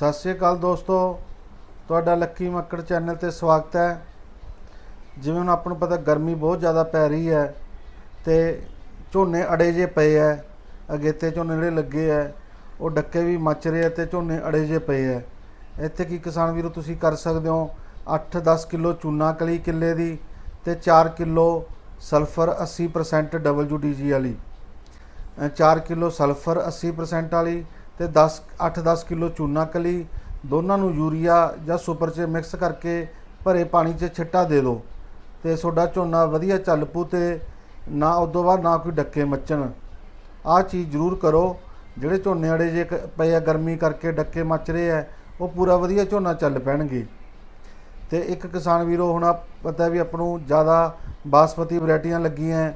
ਸਤਿ ਸ਼੍ਰੀ ਅਕਾਲ ਦੋਸਤੋ, ਤੁਹਾਡਾ ਲੱਕੀ ਮੱਕੜ ਚੈਨਲ ਤੇ ਸਵਾਗਤ ਹੈ। ਜਿਵੇਂ ਹੁਣ ਆਪਾਂ ਨੂੰ ਪਤਾ ਗਰਮੀ ਬਹੁਤ ਜ਼ਿਆਦਾ ਪੈ ਰਹੀ ਹੈ ਤੇ ਝੋਨੇ ਅੜੇ ਜੇ ਪਏ ਐ ਅਗੇਤੇ ਝੋਨੇ ਜਿਹੜੇ ਲੱਗੇ ਐ ਉਹ ਡੱਕੇ ਵੀ ਮੱਚ ਰਹੇ ਐ ਤੇ ਝੋਨੇ ਅੜੇ ਜੇ ਪਏ ਐ ਇੱਥੇ ਕੀ ਕਿਸਾਨ ਵੀਰੋ ਤੁਸੀਂ ਕਰ ਸਕਦੇ ਹੋ 8-10 ਕਿਲੋ ਚੂਨਾ ਕਲੀ ਕਿੱਲੇ ਦੀ ਤੇ 4 ਕਿਲੋ ਸਲਫਰ 80% WDG ਵਾਲੀ। 4 ਕਿਲੋ ਸਲਫਰ 80% ਵਾਲੀ ਤੇ 10 8-10 ਕਿਲੋ ਚੂਨਾ ਕਲੀ, ਦੋਨਾਂ ਨੂੰ ਯੂਰੀਆ ਜਾਂ ਸੁਪਰ 'ਚ ਮਿਕਸ ਕਰਕੇ ਭਰੇ ਪਾਣੀ 'ਚ ਛਿੱਟਾ ਦੇ ਦਿਓ ਤੇ ਤੁਹਾਡਾ ਝੋਨਾ ਵਧੀਆ ਚੱਲ ਪੂ ਤੇ ਨਾ ਉਦੋਂ ਬਾਅਦ ਨਾ ਕੋਈ ਡੱਕੇ ਮੱਚਣ। ਆਹ ਚੀਜ਼ ਜ਼ਰੂਰ ਕਰੋ। ਜਿਹੜੇ ਝੋਨੇ ਵਾਲੇ ਜੇ ਕ- ਪਏ ਆ, ਗਰਮੀ ਕਰਕੇ ਡੱਕੇ ਮੱਚ ਰਹੇ ਆ, ਉਹ ਪੂਰਾ ਵਧੀਆ ਝੋਨਾ ਚੱਲ ਪੈਣਗੇ। ਤੇ ਇੱਕ ਕਿਸਾਨ ਵੀਰੋ, ਹੁਣ ਪਤਾ ਵੀ ਆਪਾਂ ਨੂੰ ਜ਼ਿਆਦਾ ਬਾਸਮਤੀ ਵੈਰਾਈਟੀਆਂ ਲੱਗੀਆਂ,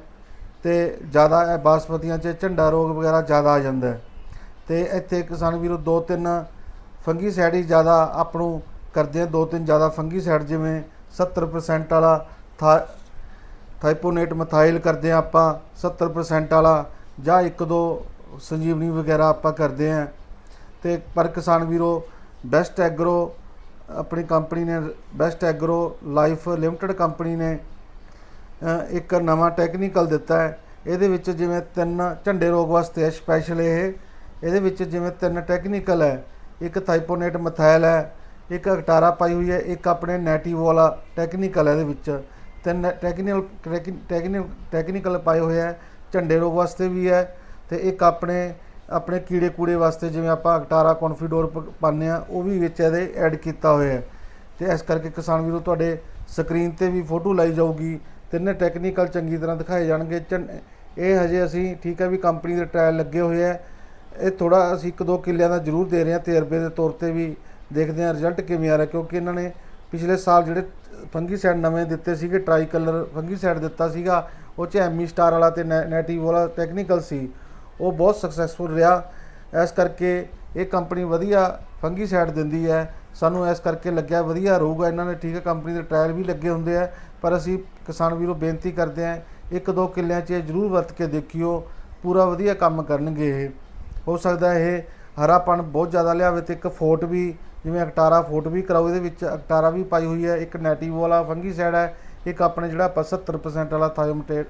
ਤੇ ਜ਼ਿਆਦਾ ਬਾਸਮਤੀਆਂ 'ਚ ਝੰਡਾ ਰੋਗ ਵਗੈਰਾ ਜ਼ਿਆਦਾ ਆ ਜਾਂਦਾ। ਹੈ। ਤੇ ਇੱਥੇ ਕਿਸਾਨ ਵੀਰੋ ਦੋ ਤਿੰਨ ਫੰਗੀ ਸਾਈਡ ਹੀ ਜ਼ਿਆਦਾ ਆਪ ਨੂੰ ਕਰਦੇ ਆ, ਦੋ ਤਿੰਨ ਜ਼ਿਆਦਾ ਫੰਗੀ ਸਾਈਡ ਜਿਵੇਂ 70% ਵਾਲਾ ਥਾ, ਥਾਈਪੋਨੇਟ ਮਥਾਈਲ ਕਰਦੇ ਆ ਆਪਾਂ 70% ਵਾਲਾ ਜਾਂ ਇੱਕ ਦੋ ਸੰਜੀਵਨੀ ਵਗੈਰਾ ਆਪਾਂ ਕਰਦੇ ਆ। ਤੇ ਪਰ ਕਿਸਾਨ ਵੀਰੋ, ਬੈਸਟ ਐਗਰੋ ਆਪਣੀ ਕੰਪਨੀ ਨੇ, best agro life limited company ਨੇ ਇੱਕ ਨਵਾਂ ਟੈਕਨੀਕਲ ਦਿੱਤਾ ਹੈ। ਇਹਦੇ ਵਿੱਚ ਜਿਵੇਂ ਤਿੰਨ ਝੰਡੇ ਰੋਗ ਵਾਸਤੇ ਸਪੈਸ਼ਲ ਇਹ ਇਹਦੇ ਵਿੱਚ ਜਿਵੇਂ ਤਿੰਨ ਟੈਕਨੀਕਲ ਹੈ, ਇੱਕ ਥਾਈਪੋਨੇਟ ਮਥਾਇਲ ਹੈ, ਇੱਕ ਅਕਟਾਰਾ ਪਾਈ ਹੋਈ ਹੈ, ਇੱਕ ਆਪਣੇ ਨੈਟਿਵ ਵਾਲਾ ਟੈਕਨੀਕਲ ਹੈ ਇਹਦੇ ਵਿੱਚ। ਤਿੰਨ ਟੈਕਨੀਕਲ ਟੈਕਨੀਕਲ ਟੈਕਨੀਕਲ ਪਾਏ ਹੋਏ ਹੈ, ਝੰਡੇ ਰੋਗ ਵਾਸਤੇ ਵੀ ਹੈ ਤੇ ਇੱਕ ਆਪਣੇ ਆਪਣੇ ਕੀੜੇ ਕੂੜੇ ਵਾਸਤੇ ਜਿਵੇਂ ਆਪਾਂ ਅਕਟਾਰਾ ਕੌਨਫੀਡੋਰ ਪ- ਪਾਉਂਦੇ ਆ ਉਹ ਵੀ ਵਿੱਚ ਇਹਦੇ ਐਡ ਕੀਤਾ ਹੋਇਆ ਹੈ। ਤੇ ਇਸ ਕਰਕੇ ਕਿਸਾਨ ਵੀਰੋ ਤੁਹਾਡੇ ਸਕਰੀਨ ਤੇ ਵੀ ਫੋਟੋ ਲਾਈ ਜਾਊਗੀ। ਤਿੰਨੇ ਟੈਕਨੀਕਲ ਚੰਗੀ ਤਰ੍ਹਾਂ ਦਿਖਾਏ ਜਾਣਗੇ। ਚੰ- ਇਹ ਹਜੇ ਅਸੀਂ ਠੀਕ ਹੈ ਵੀ ਕੰਪਨੀ ਦੇ ਟ੍ਰਾਇਲ ਲੱਗੇ ਹੋਏ ਆ ਇਹ ਥੋੜਾ ਅਸੀਂ ਇੱਕ ਦੋ ਕਿੱਲਿਆਂ ਦਾ ਜ਼ਰੂਰ ਦੇ ਰਹੇ ਹਾਂ ਤਜਰਬੇ ਦੇ ਤੌਰ ਤੇ ਵੀ ਦੇਖਦੇ ਹਾਂ ਰਿਜ਼ਲਟ ਕਿਵੇਂ ਆ ਰਿਹਾ, ਕਿਉਂਕਿ ਇਹਨਾਂ ਨੇ ਪਿਛਲੇ ਸਾਲ ਜਿਹੜੇ ਫੰਗੀਸਾਈਡ ਨਵੇਂ ਦਿੱਤੇ ਸੀਗੇ ਟਰਾਈ ਕਲਰ ਫੰਗੀਸਾਈਡ ਦਿੱਤਾ ਸੀਗਾ, ਉਹ ਚ ਐਮੀ ਸਟਾਰ ਵਾਲਾ ਤੇ ਨੈ- ਨੈਟਿਵ ਵਾਲਾ ਟੈਕਨੀਕਲ ਸੀ, ਉਹ ਬਹੁਤ ਸਕਸੈਸਫੁਲ ਰਿਹਾ। ਇਸ ਕਰਕੇ ਇਹ ਕੰਪਨੀ ਵਧੀਆ ਫੰਗੀਸਾਈਡ ਦਿੰਦੀ ਹੈ। ਸਾਨੂੰ ਇਸ ਕਰਕੇ ਲੱਗਿਆ ਵਧੀਆ ਰਹੂਗਾ। ਇਹਨਾਂ ਨੇ ਠੀਕ ਹੈ ਕੰਪਨੀ ਦੇ ਟ੍ਰਾਇਲ ਵੀ ਲੱਗੇ ਹੁੰਦੇ ਆ, ਪਰ ਅਸੀਂ ਕਿਸਾਨ ਵੀਰੋ ਬੇਨਤੀ ਕਰਦੇ ਹਾਂ, ਇੱਕ ਦੋ ਕਿੱਲਿਆਂ 'ਚ ਇਹ ਜ਼ਰੂਰ ਵਰਤ ਕੇ ਦੇਖਿਓ, ਪੂਰਾ ਵਧੀਆ ਕੰਮ ਕਰਨਗੇ ਇਹ। ਹੋ ਸਕਦਾ ਇਹ ਹਰਾਪਣ ਬਹੁਤ ਜ਼ਿਆਦਾ ਲਿਆਵੇ ਤੇ ਇੱਕ ਫੋਟ ਵੀ, ਜਿਵੇਂ ਅਕਟਾਰਾ ਫੋਟ ਵੀ ਕਰਾਓ, ਇਹਦੇ ਵਿੱਚ ਅਕਟਾਰਾ ਵੀ ਪਾਈ ਹੋਈ ਹੈ, ਇੱਕ ਨੈਟਿਵ ਵਾਲਾ ਫੰਗੀਸਾਈਡ ਹੈ, ਇੱਕ ਆਪਣੇ ਜਿਹੜਾ ਆਪਾਂ 70% ਵਾਲਾ ਥਾਇਓਮਟੇਟ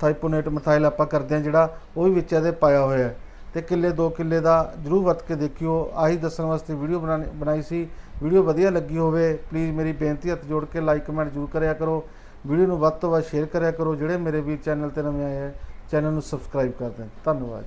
ਥਾਈਪੋਨੇਟ ਮਥਾਈਲ ਆਪਾਂ ਕਰਦੇ ਹਾਂ ਜਿਹੜਾ, ਉਹ ਵੀ ਵਿੱਚ ਇਹਦੇ ਪਾਇਆ ਹੋਇਆ ਹੈ। ਤੇ ਕਿੱਲੇ ਦੋ ਕਿੱਲੇ ਦਾ ਜਰੂਰ ਵਰਤ ਕੇ ਦੇਖਿਓ, ਆਹੀ ਦੱਸਣ ਵਾਸਤੇ ਵੀਡੀਓ ਬਣਾਣੀ ਬਣਾਈ ਸੀ। ਵੀਡੀਓ ਵਧੀਆ ਲੱਗੀ ਹੋਵੇ ਪਲੀਜ਼ ਮੇਰੀ ਬੇਨਤੀ, ਹੱਥ ਜੋੜ ਕੇ ਲਾਈਕ ਕਮੈਂਟ ਜ਼ਰੂਰ ਕਰਿਆ ਕਰੋ। ਵੀਡੀਓ ਨੂੰ ਵੱਧ ਤੋਂ ਵੱਧ ਸ਼ੇਅਰ ਕਰਿਆ ਕਰੋ, ਜਿਹੜੇ ਮੇਰੇ ਵੀਰ ਚੈਨਲ ਤੇ ਨਵੇਂ ਆਏ ਹੈ, ਚੈਨਲ ਨੂੰ ਸਬਸਕ੍ਰਾਈਬ ਕਰ ਦੇਣ। ਧੰਨਵਾਦ